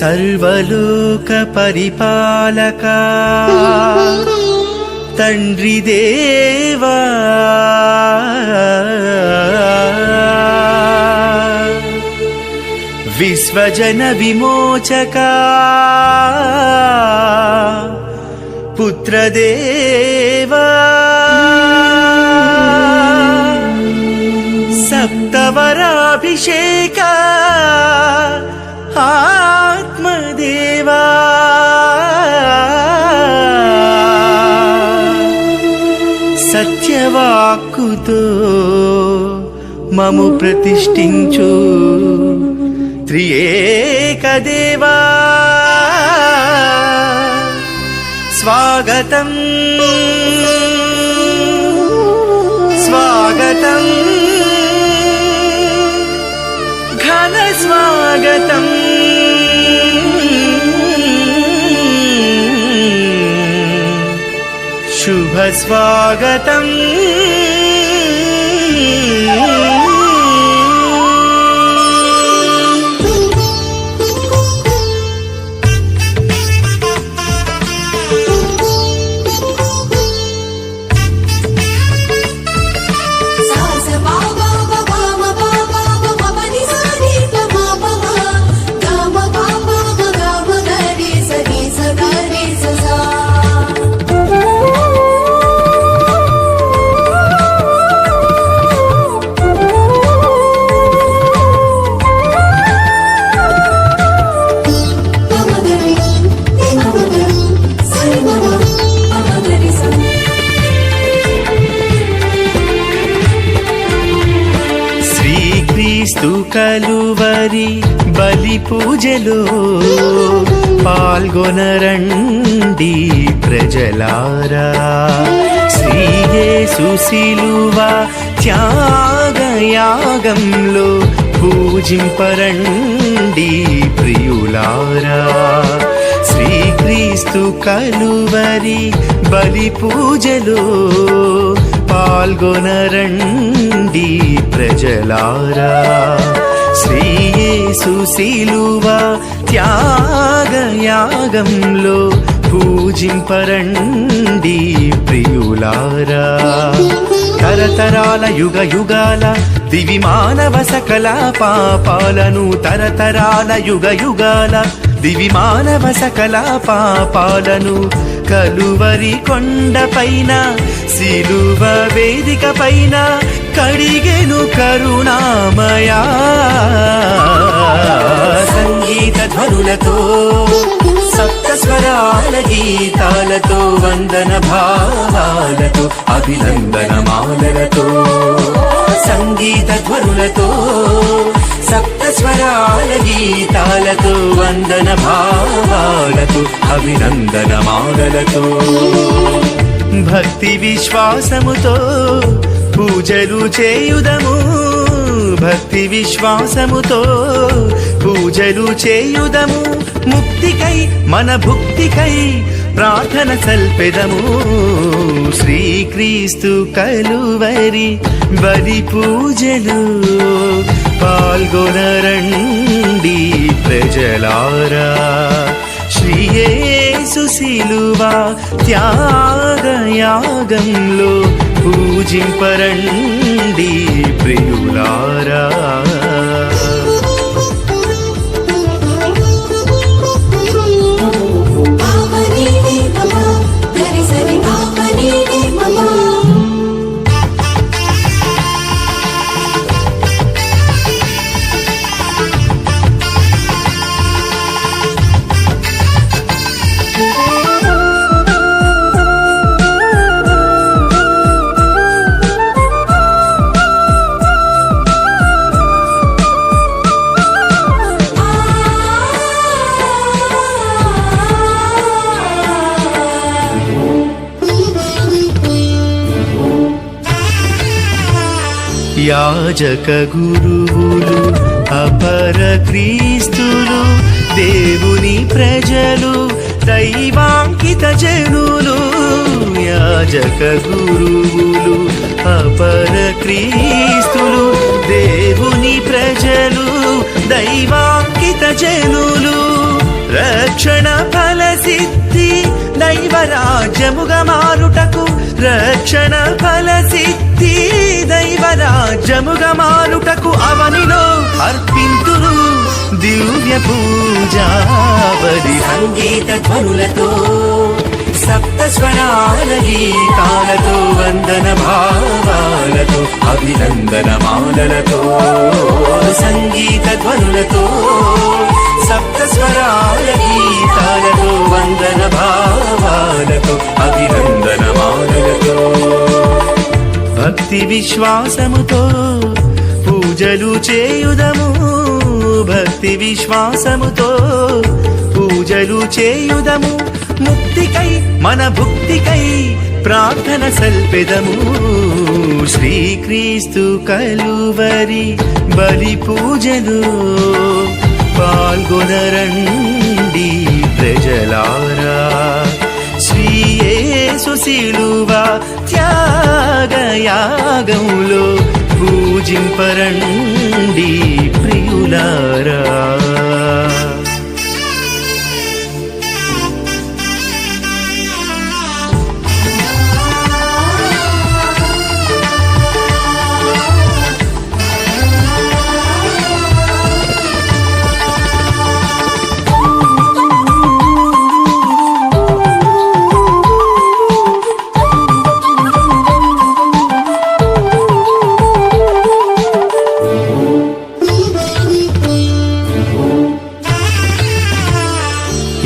సర్వలోక పరిపాలక. తండ్రి దేవా. విశ్వజన విమోచక. పుత్రదేవా సప్తవరాభిషేక. ఆత్మదేవా. సత్యవాక్కుతో మము ప్రతిష్ఠించు త్రియేకదేవా. స్వాగతం. స్వాగతం. శుభ కలువరి బలి పూజలో పాల్గొనరండి ప్రజలారా. శ్రీయే శిలువ త్యాగయాగంలో పూజింపరండి ప్రియులారా. శ్రీక్రీస్తు కలువరి బలి పూజలో పాల్గొనరండి ప్రజలారా శ్రీయేసు త్యాగయాగంలో పూజింపరండి ప్రియులారా. తరతరాల యుగ యుగాల దివి మానవ సకల పాపాలను తరతరాల యుగ యుగాల దివి మానవ సకల పాపాలను కలువరి కొండపైన సిలువ వేదిక పైన కడిగే కరుణామయా. సంగీత ధ్వనులతో సప్త స్వరాల గీతాలతో వందన భావాలతో అభినందన మాలలతో. సంగీత ధ్వనులతో సప్త స్వరాల గీతాలతో వందన భావాలతో అభినందన మాలలతో. భక్తి విశ్వాసముతో పూజలు చేయుదము భక్తి విశ్వాసముతో పూజలు చేయుదము. ముక్తికై మన భుక్తికై ప్రార్థన సల్పెదము. శ్రీక్రీస్తు కలువరి బలి పూజలు పాల్గొనరండి ప్రజలారా. శ్రీయేసు శిలువ త్యాగయాగంలో పూజింపరండి ప్రియులారా. యాజక గురువులు అపర క్రీస్తులు దేవుని ప్రజలు దైవాంకిత జనులు యాజక గురువులు అపర క్రీస్తులు దేవుని ప్రజలు దైవాంకిత జనులు రక్షణ ఫలసిద్ధి దైవరాజ్యముగా మారుటకు రక్షణ ఫల సిద్ధి. దైవరాజ్యముగా మారుటకు అవనిలో అర్పింతురు దివ్య పూజా బలి సంగీత ధ్వనులతో సప్త స్వరాల గీతాలతో వందన భావాలతో అభినందన మాలలతో సంగీత ధ్వనులతో సప్తస్వరాల గీతాలతో వందన భావాలతో అభినందన మాలలతో భక్తి విశ్వాసముతో పూజలు చేయుదము. భక్తి విశ్వాసముతో పూజలు చేయుదము. ముక్తికై మన భుక్తికై ప్రార్థన సల్పెదము. శ్రీక్రీస్తు కలువరి బలి పూజలు పాల్గొనరండి ప్రజలారా. శ్రీయేసు శిలువ త్యాగయాగంలో పూజింపరండి ప్రియులా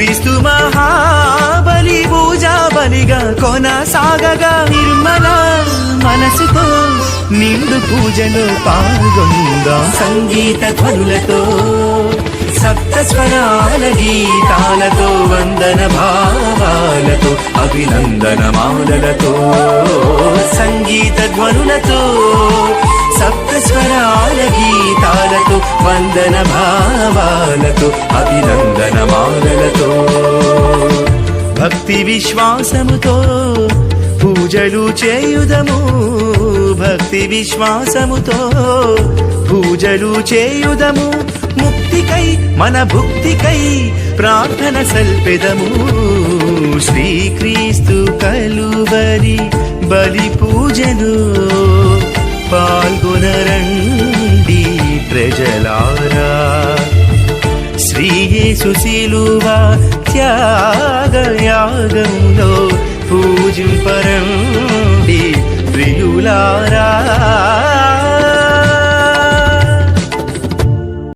క్రీస్తు మహాబలి పూజా బలిగా కొనసాగగా నిర్మల మనసుతో నిండు పూజలో పాల్గొందా. సంగీత ధ్వనులతో సప్త స్వరాల గీతాలతో వందన భావాలతో అభినందన మాలలతో సంగీత ధ్వనులతో సప్తస్వరాల గీతాలతో వందన భావాలతో అభినందన మాలలతో భక్తి విశ్వాసముతో పూజలు చేయుదము. భక్తి విశ్వాసముతో పూజలు చేయుదము. ముక్తికై మన భుక్తికై ప్రార్థన సల్పెదము. శ్రీక్రీస్తు కలువరి బలి పూజలు. పాల్గొనరండి ప్రజలారా. శ్రీయేసు శిలువ త్యాగయాగంలో పూజింపరండి ప్రియులారా.